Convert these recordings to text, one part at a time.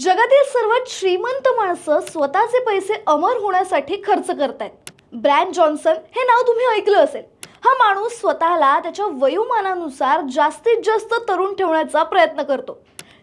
जगातील सर्वात श्रीमंत माणसं स्वतःचे पैसे अमर होण्यासाठी खर्च करतायत. ब्रँड जॉन्सन हे नाव तुम्ही ऐकलं असेल. हा माणूस स्वतःला त्याच्या वयोमानानुसार जास्तीत जास्त तरुण ठेवण्याचा प्रयत्न करतो.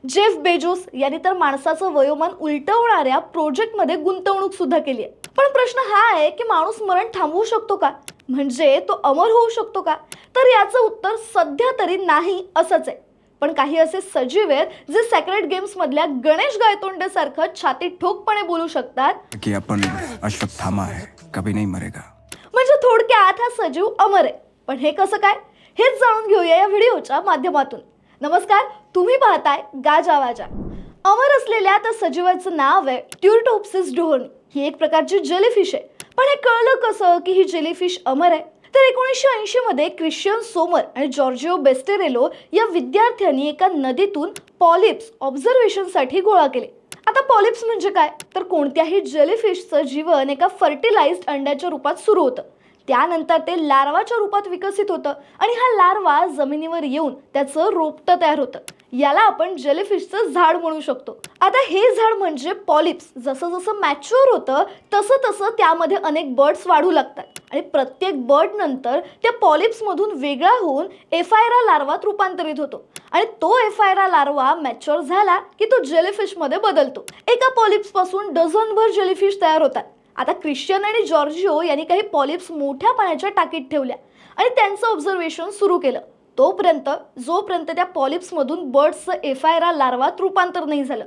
जेफ बेजोस यांनी तर माणसाचं वयोमान उलटवणाऱ्या प्रोजेक्टमध्ये गुंतवणूक सुद्धा केली आहे. पण प्रश्न हा आहे की माणूस मरण थांबवू शकतो का? म्हणजे तो अमर होऊ शकतो का? तर याचं उत्तर सध्या तरी नाही असंच आहे. पण काही असे सजीव आहेत जे सेक्रेट गेम्स मधल्या गणेश गायतोंडे सारखं छाती ठोकपणे बोलू शकतात. कि अपन अश्वत्थामा है कभी नहीं मरेगा. म्हणजे थोडक्यात हा सजीव अमर आहे. पण हे कसं काय? हेच जाणून घेऊया या व्हिडिओच्या माध्यमातून. नमस्कार तुम्ही पाहताय गाजा वाजा. अमर असलेल्या त्या सजीवाचं नाव आहे ट्युरटोप्सिस डोहनी ही एक प्रकारची जेलीफिश आहे. पण हे कळलं कसं की ही जेलीफिश अमर आहे? तर एकोणीसशे ऐंशीमध्ये क्रिश्चियन सोमर आणि जॉर्जिओ बेस्टेरेलो या विद्यार्थ्यांनी एका नदीतून पॉलिप्स ऑब्झर्वेशनसाठी गोळा केले. आता पॉलिप्स म्हणजे काय? तर कोणत्याही जेलीफिशचं जीवन एका फर्टिलाइज्ड अंड्याच्या रूपात सुरू होतं. त्यानंतर ते लार्वाच्या रूपात विकसित होतं आणि हा लार्वा जमिनीवर येऊन त्याचं रोपटं तयार होतं. याला आपण जेलीफिशचं झाड म्हणू शकतो. आता हे झाड म्हणजे पॉलिप्स जसं जसं मॅच्युअर होतं तसं तसं त्यामध्ये अनेक बर्ड्स वाढू लागतात. आणि प्रत्येक बर्ड नंतर त्या पॉलिप्समधून वेगळा होऊन एफायरा लार्वात रूपांतरित होतो. आणि तो एफायरा लार्वा मॅच्युअर झाला की तो जेलीफिशमध्ये बदलतो. एका पॉलिप्सपासून डझनभर जेलीफिश तयार होतात. आता क्रिश्चियन आणि जॉर्जिओ यांनी काही पॉलिप्स मोठ्या पाण्याच्या टाकीत ठेवल्या. आणि त्यांचं ऑब्झर्वेशन सुरू केलं. तोपर्यंत जोपर्यंत त्या पॉलिप्समधून बर्ड्सचं एफायरा लार्वात रूपांतर नाही झालं.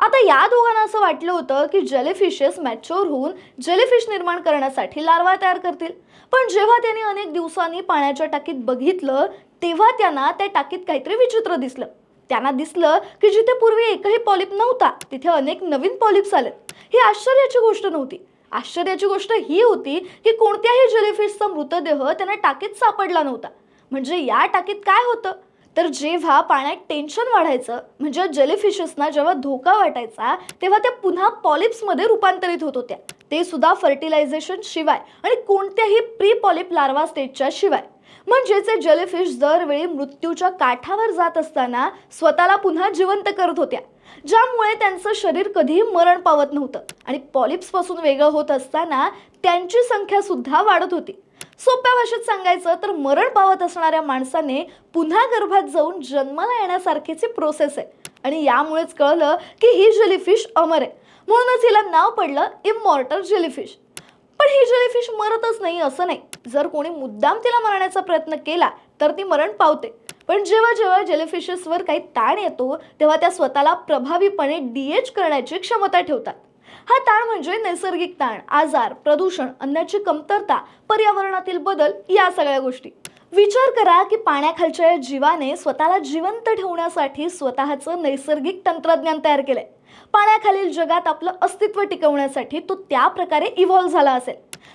आता या दोघांना असं वाटलं होतं की जेलीफिशेस मॅच्युअर होऊन जेलीफिश निर्माण करण्यासाठी लार्वा तयार करतील. पण जेव्हा त्यांनी अनेक दिवसांनी पाण्याच्या टाकीत बघितलं तेव्हा त्यांना त्या टाकीत काहीतरी विचित्र दिसलं. त्यांना दिसलं की जिथे पूर्वी एकही पॉलिप नव्हता तिथे अनेक नवीन पॉलिप्स आलेत ही आश्चर्याची गोष्ट नव्हती. आश्चर्याची गोष्ट ही होती की कोणत्याही जेलीफिशचा मृतदेह त्यांना टाकीत सापडला नव्हता. म्हणजे या टाकीत काय होतं? तर जेव्हा पाण्यात टेन्शन वाढायचं म्हणजे जेलीफिशेसना जेव्हा धोका वाटायचा तेव्हा त्या पुन्हा पॉलिप्समध्ये रूपांतरित होत होत्या. ते सुद्धा फर्टिलायझेशन शिवाय आणि कोणत्याही प्री पॉलिप लार्वा स्टेजच्या शिवाय. म्हणजे ते जेलीफिश दरवेळी मृत्यूच्या काठावर जात असताना स्वतःला पुन्हा जिवंत करत होत्या ज्यामुळे त्यांचं शरीर कधीही मरण पावत नव्हतं आणि पॉलिप्सपासून वेगळं होत असताना त्यांची संख्या सुद्धा वाढत होती. सोप्या भाषेत सांगायचं तर मरण पावत असणाऱ्या माणसाने पुन्हा गर्भात जाऊन जन्माला येण्यासारखीची प्रोसेस आहे आणि यामुळेच कळलं की ही जेलीफिश अमर आहे. म्हणूनच हिला नाव पडलं इमॉर्टल जेलीफिश पण ही जेलीफिश मरतच नाही असं नाही. जर कोणी मुद्दाम तिला मारण्याचा प्रयत्न केला तर ती मरण पावते. पण जेव्हा जेव्हा जेलीफिशेसवर काही ताण येतो तेव्हा त्या स्वतःला प्रभावीपणे डीएच करण्याची क्षमता ठेवतात. हा ताण म्हणजे नैसर्गिक ताण आजार प्रदूषण अन्नाची कमतरता पर्यावरणातील बदल या सगळ्या गोष्टी. विचार करा की पाण्याखालच्या या जीवाने स्वतःला जिवंत ठेवण्यासाठी स्वतःचं नैसर्गिक तंत्रज्ञान तयार केलंय. पाण्याखालील जगात आपलं अस्तित्व टिकवण्यासाठी तो त्या प्रकारे इव्हॉल्व्ह झाला असेल.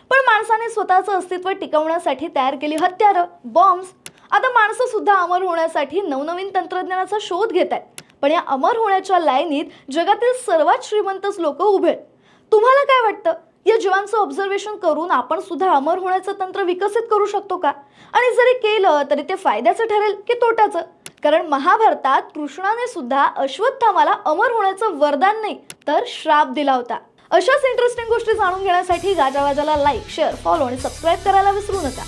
पण माणसाने स्वतःचं अस्तित्व टिकवण्यासाठी तयार केली हत्यारं बॉम्ब्स आता माणसं सुद्धा अमर होण्यासाठी नवनवीन तंत्रज्ञानाचा शोध घेत आहेत पण या अमर होण्याच्या लाईनीत जगातील सर्वात श्रीमंतच लोक उभे आहेत. तुम्हाला काय वाटतं? या जीवांचं ऑब्झर्वेशन करून आपण सुद्धा अमर होण्याचं तंत्र विकसित करू शकतो का? आणि जरी केलं तरी ते फायद्याचं ठरेल की तोट्याचं? कारण महाभारतात कृष्णाने सुद्धा अश्वत्थामाला अमर होण्याचं वरदान नाही तर श्राप दिला होता. अशाच इंटरेस्टिंग गोष्टी जाणून घेण्यासाठी गाजावाजाला लाईक शेअर फॉलो आणि सबस्क्राईब करायला विसरू नका.